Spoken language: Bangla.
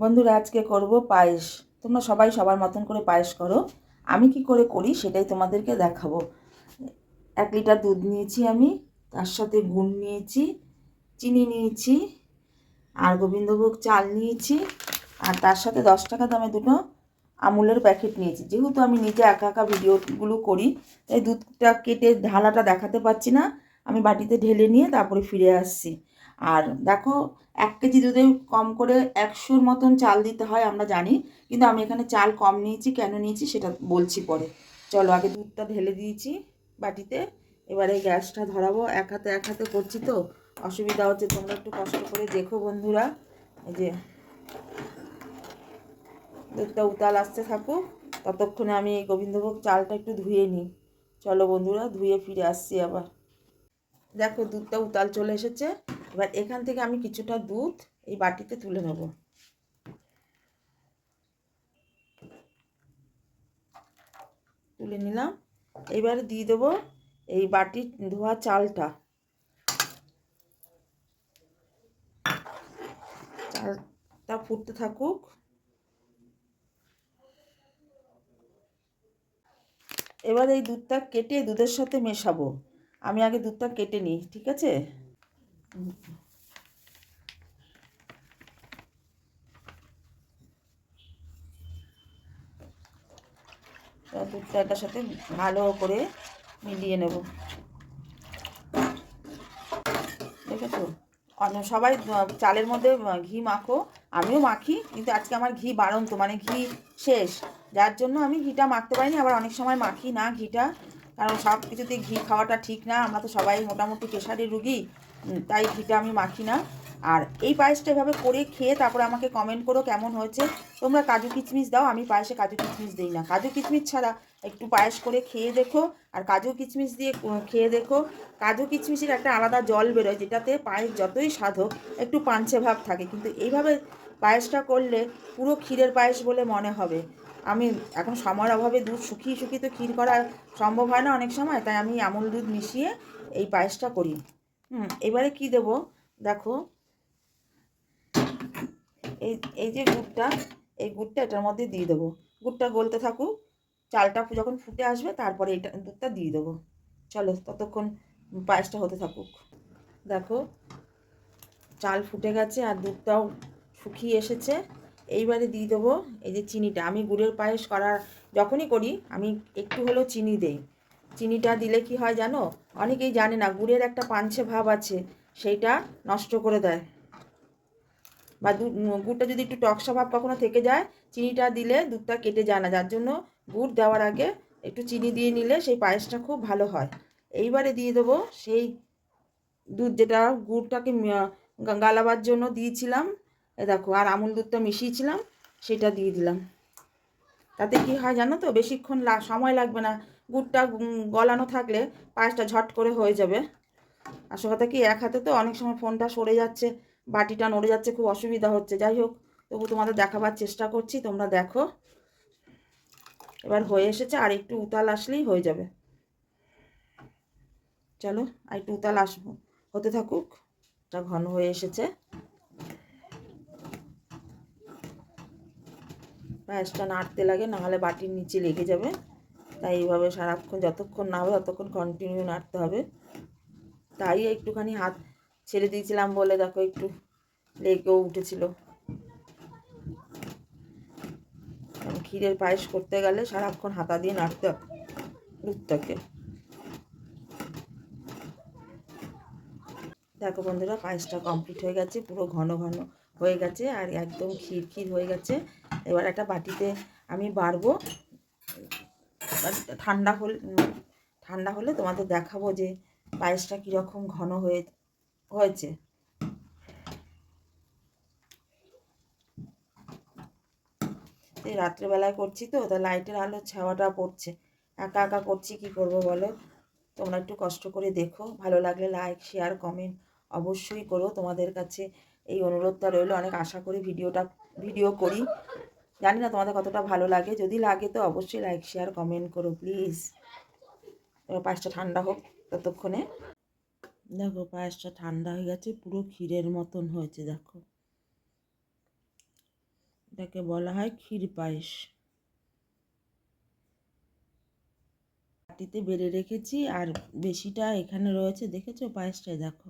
বন্ধুরা, আজকে করব পায়েস। তোমরা সবাই সবার মতন করে পায়েস করো। আমি কি করে করি সেটাই তোমাদেরকে দেখাবো। এক লিটার দুধ নিয়েছি আমি, তার সাথে গুড় নিয়েছি, চিনি নিয়েছি, আর গোবিন্দভোগ চাল নিয়েছি, আর তার সাথে দশ টাকা দামে দুটো আমুলের প্যাকেট নিয়েছি। যেহেতু আমি নিজে একা একা ভিডিওগুলো করি, তাই দুধটা কেটে ঢালাটা দেখাতে পাচ্ছি না। আমি বাটিতে ঢেলে নিয়ে তারপরে ফিরে আসছি। আর দেখো, এক কেজি দুধে কম করে একশোর মতন চাল দিতে হয়, আমরা জানি। কিন্তু আমি এখানে চাল কম নিয়েছি, কেন নিয়েছি সেটা বলছি পরে। চলো, আগে দুধটা ঢেলে দিয়েছি বাটিতে। এবারে গ্যাসটা ধরাবো, এক হাতে এক হাতে করছি তো। অসুবিধা হচ্ছে, তোমরা একটু কষ্ট করে দেখো বন্ধুরা। এই যে, দুধটা উতাল আসতে থাকুক। ততক্ষণে আমি এই গোবিন্দভোগ চালটা একটু ধুয়ে নিই। চলো বন্ধুরা, ধুয়ে ফিরে আসছি আবার। দেখো, দুধটা উতাল চলে এসেছে। এবার এখান থেকে আমি কিছুটা দুধ এই বাটিতে তুলে নেব। তুলে নিলাম। এবারে দিয়ে দেবো এই বাটির ধোয়া চালটা। চালটা ফুটতে থাকুক। এবার এই দুধটা কেটে দুধের সাথে মেশাবো। আমি আগে দুধটা কেটে নিই, ঠিক আছে? দুধটা সাথে ভালো করে মিলিয়ে নেব। দেখেছ? অন্য সবাই চালের মধ্যে ঘি মাখো। আমিও মাখি, কিন্তু আজকে আমার ঘি বাড়ন্ত মানে ঘি শেষ। যার জন্য আমি ঘিটা মাখতে পারিনি, আবার অনেক সময় মাখি না ঘিটা। কারণ সব কিছুতে ঘি খাওয়াটা ঠিক না। আমরা তো সবাই মোটামুটি প্রেশারের রুগী। তাই ঘিটা আমি মাখি না। আর এই পায়েসটা এভাবে করে খেয়ে তারপরে আমাকে কমেন্ট করো কেমন হয়েছে। তোমরা কাজু কিচমিচ দাও, আমি পায়েসে কাজু কিচমিচ দিই না। কাজু কিচমিচ ছাড়া একটু পায়েস করে খেয়ে দেখো। আর কাজু কিচমিচ দিয়ে খেয়ে দেখো। কাজু কিচমিচের একটা আলাদা জল বেরোয়, যেটাতে পায়েস যতই সাধক একটু পাঞ্চে ভাব থাকে। কিন্তু এইভাবে পায়েসটা করলে পুরো ক্ষীরের পায়েস বলে মনে হবে। আমি এখন সময়ের অভাবে দুধ শুকিয়ে শুকিয়ে তো ক্ষীর করা সম্ভব হয় না অনেক সময়, তাই আমি আমুল দুধ মিশিয়ে এই পায়েসটা করি। হুম, এবারে কি দেব? দেখো। এই এই যে গুড়টা, এই গুড়টা এটার মধ্যে দিয়ে দেবো। গুড়টা গলতে থাকুক, চালটা যখন ফুটে আসবে, তারপরে এটা দুধটা দিয়ে দেবো। চলো, ততক্ষণ পায়েসটা হতে থাকুক। দেখো, চাল ফুটে গেছে আর দুধটাও শুকিয়ে এসেছে। এইবারে দিয়ে দেবো এই যে চিনিটা। আমি গুড়ের পায়েস করার যখনই করি, আমি একটু হলেও চিনি দেই। চিনিটা দিলে কি হয় জানো? অনেকেই জানে না, গুড়ের একটা পাঞ্চে ভাব আছে, সেইটা নষ্ট করে দেয়। বা গুড়টা যদি একটু টকসা ভাব কখনো থেকে যায়, চিনিটা দিলে দুধটা কেটে যায় না। যার জন্য গুড় দেওয়ার আগে একটু চিনি দিয়ে নিলে সেই পায়েসটা খুব ভালো হয়। এইবারে দিয়ে দেবো সেই দুধ যেটা গুড়টাকে গালাবার জন্য দিয়েছিলাম। এ দেখো, আর আমুল দুধটা মিশিয়েছিলাম, সেটা দিয়ে দিলাম। তাতে কি হয় জানো তো, বেশিক্ষণ সময় লাগবে না। গুড়টা গলানো থাকলে পায়েসটা ঝট করে হয়ে যাবে। আসল কথা কি, এক হাতে তো অনেক সময় ফোনটা সরে যাচ্ছে, বাটিটা নড়ে যাচ্ছে, খুব অসুবিধা হচ্ছে। যাই হোক, তবু তোমাদের দেখাবার চেষ্টা করছি, তোমরা দেখো। এবার হয়ে এসেছে, আর একটু উতাল আসলেই হয়ে যাবে। চলো, আর একটু উতাল আসব। হতে থাকুক এটা ঘন হয়ে এসেছে। পায়েসটা নাড়তে লাগে, নাহলে বাটির নিচে লেগে যাবে। তাই এইভাবে সারাক্ষণ যতক্ষণ না হবে ততক্ষণ কন্টিনিউ নাড়তে হবে। তাই একটুখানি হাত ছেড়ে দিয়েছিলাম বলে দেখো একটু লেগেও উঠেছিল। ক্ষীরের পায়েস করতে গেলে সারাক্ষণ হাতা দিয়ে নাড়তে দুধটাকে। দেখো বন্ধুরা, পায়েসটা কমপ্লিট হয়ে গেছে, পুরো ঘন ঘন হয়ে গেছে, আর একদম ক্ষীর ক্ষীর হয়ে গেছে। এবার একটা বাটিতে আমি বাড়বো। ঠান্ডা হলে ঠান্ডা হলে তোমাদের দেখাবো যে পায়েসটা কীরকম ঘন হয়ে, হয়েছে। এই রাত্রেবেলায় করছি তো, তা লাইটের আলো ছাওয়াটা পড়ছে। একা একা করছি, কি করব বলো? তোমরা একটু কষ্ট করে দেখো। ভালো লাগলে লাইক শেয়ার কমেন্ট অবশ্যই করো। তোমাদের কাছে এই অনুরোধটা রইল। অনেক আশা করি ভিডিওটা, ভিডিও করি। জানি না তোমাদের কতটা ভালো লাগে। যদি লাগে তো অবশ্যই লাইক শেয়ার কমেন্ট করো প্লিজ পায়েসটা ঠান্ডা হোক ততক্ষণে। দেখো পায়েসটা ঠান্ডা হয়ে গেছে, পুরো ক্ষীরের মতন হয়েছে, দেখো। এটাকে বলা হয় ক্ষীর পায়েস। বাটিতে বেড়ে রেখেছি, আর বেশিটা এখানে রয়েছে, দেখেছ পায়েসটায়? দেখো।